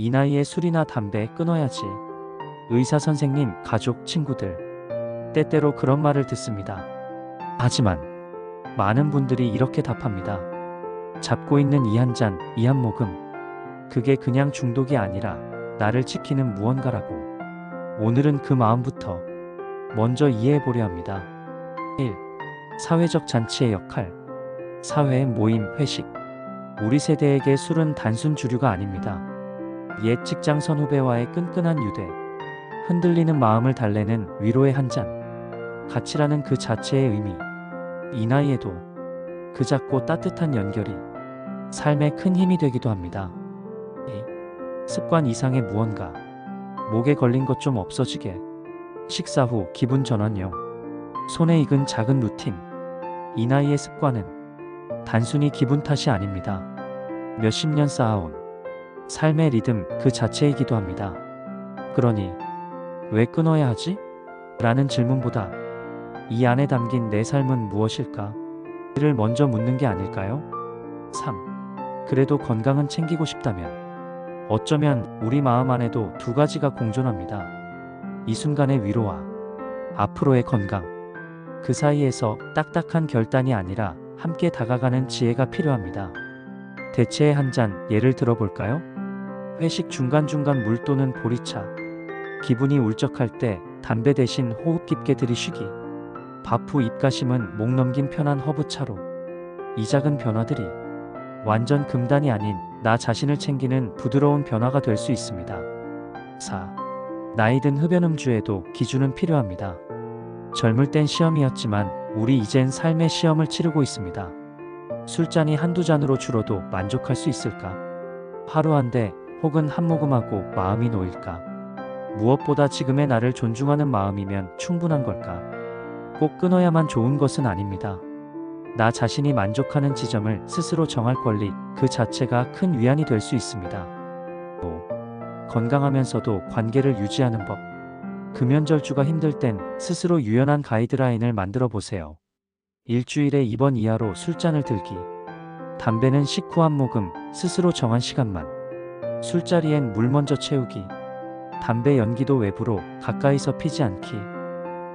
이 나이에 술이나 담배 끊어야지. 의사 선생님, 가족, 친구들. 때때로 그런 말을 듣습니다. 하지만 많은 분들이 이렇게 답합니다. 잡고 있는 이 한 잔, 이 한 모금. 그게 그냥 중독이 아니라 나를 지키는 무언가라고. 오늘은 그 마음부터 먼저 이해해 보려 합니다. 1. 사회적 잔치의 역할. 사회의 모임, 회식. 우리 세대에게 술은 단순 주류가 아닙니다. 옛 직장 선후배와의 끈끈한 유대. 흔들리는 마음을 달래는 위로의 한 잔. 가치라는 그 자체의 의미. 이 나이에도 그 작고 따뜻한 연결이 삶에 큰 힘이 되기도 합니다. 2. 습관 이상의 무언가. 목에 걸린 것 좀 없어지게. 식사 후 기분 전환용. 손에 익은 작은 루틴. 이 나이의 습관은 단순히 기분 탓이 아닙니다. 몇십 년 쌓아온 삶의 리듬 그 자체이기도 합니다. 그러니 왜 끊어야 하지? 라는 질문보다 이 안에 담긴 내 삶은 무엇일까? 를 먼저 묻는 게 아닐까요? 3. 그래도 건강은 챙기고 싶다면 어쩌면 우리 마음 안에도 두 가지가 공존합니다. 이 순간의 위로와 앞으로의 건강. 그 사이에서 딱딱한 결단이 아니라 함께 다가가는 지혜가 필요합니다. 대체의 한 잔 예를 들어볼까요? 회식 중간중간 물 또는 보리차. 기분이 울적할 때 담배 대신 호흡 깊게 들이쉬기. 밥 후 입가심은 목 넘긴 편한 허브차로. 이 작은 변화들이 완전 금단이 아닌 나 자신을 챙기는 부드러운 변화가 될 수 있습니다. 4. 나이 든 흡연음주에도 기준은 필요합니다. 젊을 땐 시험이었지만 우리 이젠 삶의 시험을 치르고 있습니다. 술잔이 한두 잔으로 줄어도 만족할 수 있을까? 하루 한 대 혹은 한 모금하고 마음이 놓일까? 무엇보다 지금의 나를 존중하는 마음이면 충분한 걸까? 꼭 끊어야만 좋은 것은 아닙니다. 나 자신이 만족하는 지점을 스스로 정할 권리 그 자체가 큰 위안이 될 수 있습니다. 5. 건강하면서도 관계를 유지하는 법. 금연절주가 힘들 땐 스스로 유연한 가이드라인을 만들어 보세요. 일주일에 2번 이하로 술잔을 들기. 담배는 식후 한 모금, 스스로 정한 시간만. 술자리엔 물 먼저 채우기. 담배 연기도 외부로 가까이서 피지 않기.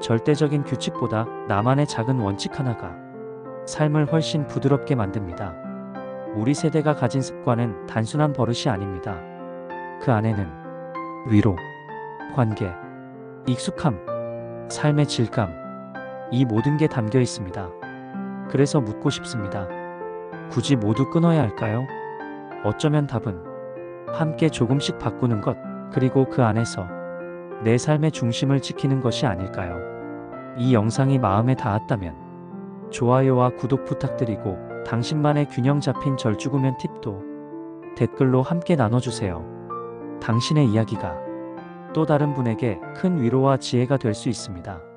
절대적인 규칙보다 나만의 작은 원칙 하나가 삶을 훨씬 부드럽게 만듭니다. 우리 세대가 가진 습관은 단순한 버릇이 아닙니다. 그 안에는 위로, 관계, 익숙함, 삶의 질감, 이 모든 게 담겨 있습니다. 그래서 묻고 싶습니다. 굳이 모두 끊어야 할까요? 어쩌면 답은 함께 조금씩 바꾸는 것, 그리고 그 안에서 내 삶의 중심을 지키는 것이 아닐까요? 이 영상이 마음에 닿았다면 좋아요와 구독 부탁드리고 당신만의 균형 잡힌 절주구면 팁도 댓글로 함께 나눠주세요. 당신의 이야기가 또 다른 분에게 큰 위로와 지혜가 될 수 있습니다.